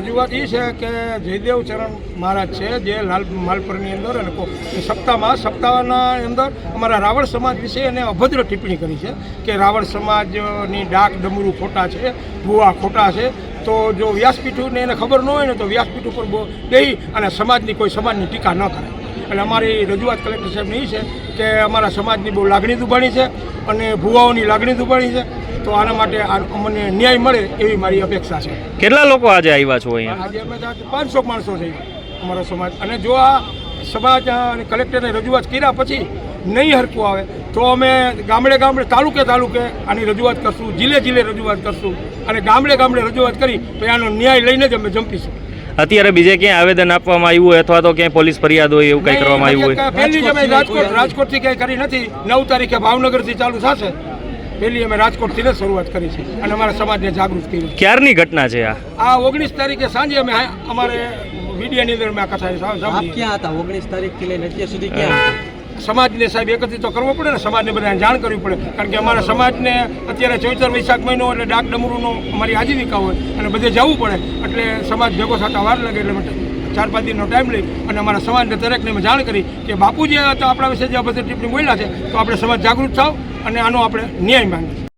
રજૂઆત એ છે કે જયદેવ ચરણ મહારાજ છે, જે લાલ માલપુરની અંદર અને સપ્તાહમાં, સપ્તાહના અંદર અમારા રાવણ સમાજ વિશે એને અભદ્ર ટિપ્પણી કરી છે કે રાવણ સમાજની ડાક ડમરું ખોટા છે, ભૂવા ખોટા છે. તો જો વ્યાસપીઠને એને ખબર ન હોય ને તો વ્યાસપીઠ ઉપર બહુ બેહી અને સમાજની કોઈ સમાજની ટીકા ન કરે એટલે અમારી રજૂઆત કલેક્ટર સાહેબની એ છે કે અમારા સમાજની બહુ લાગણી દુભાણી છે અને ભુવાઓની લાગણી દુભાણી છે. તો આના માટે આ અમને ન્યાય મળે એવી મારી અપેક્ષા છે. કેટલા લોકો આજે આવ્યા છો અહીંયા? આજે અમે પાંચસો માણસો છે અમારો સમાજ. અને જો આ સમાજ અને કલેક્ટરને રજૂઆત કર્યા પછી નહીં હરકું આવે તો અમે ગામડે ગામડે તાલુકે તાલુકે આની રજૂઆત કરશું જિલ્લે જિલ્લે રજૂઆત કરશું અને ગામડે ગામડે રજૂઆત કરી તો આનો ન્યાય લઈને જ અમે જંપીશું. અત્યારે બીજે ક્યાંય આવેદન આપવામાં આવ્યું હોય અથવા તો ક્યાંય પોલીસ ફરિયાદ હોય એવું કંઈ કરવામાં આવ્યું હોય? પહેલી જ અમે રાજકોટ રાજકોટથી કંઈ કરી નથી. નવ તારીખે ભાવનગરથી ચાલુ થશે. પહેલી અમે રાજકોટથી જ શરૂઆત કરી છે અને અમારા સમાજને જાગૃત કર્યું ક્યારની ઘટના છે આ? આ ઓગણીસ તારીખે સાંજે અમે અમારે મીડિયાની અંદર અમે આ કથા ક્યાં હતા? ઓગણીસ તારીખથી લઈને અત્યાર સુધી ક્યાં હતા? સમાજને સાહેબ એકત્રિત તો કરવો પડે ને સમાજને બધાને જાણ કરવી પડે. કારણ કે અમારા સમાજને અત્યારે ચૈતર વૈશાખ મહિનો એટલે ડાક ડમરૂનો અમારી આજીવિકા હોય અને બધે જવું પડે. એટલે સમાજ ભેગો થતા વાર લાગે એટલે ચાર પાંચ દિનનો ટાઈમ લઈ અને અમારા સમાજને દરેકને મેં જાણ કરી કે બાપુ જે હતા આપણા વિશે જે બધી ટીપની બોલ્યા છે તો આપણે સમાજ જાગૃત થાવ. અને આનો આપણે ન્યાય માંગીએ.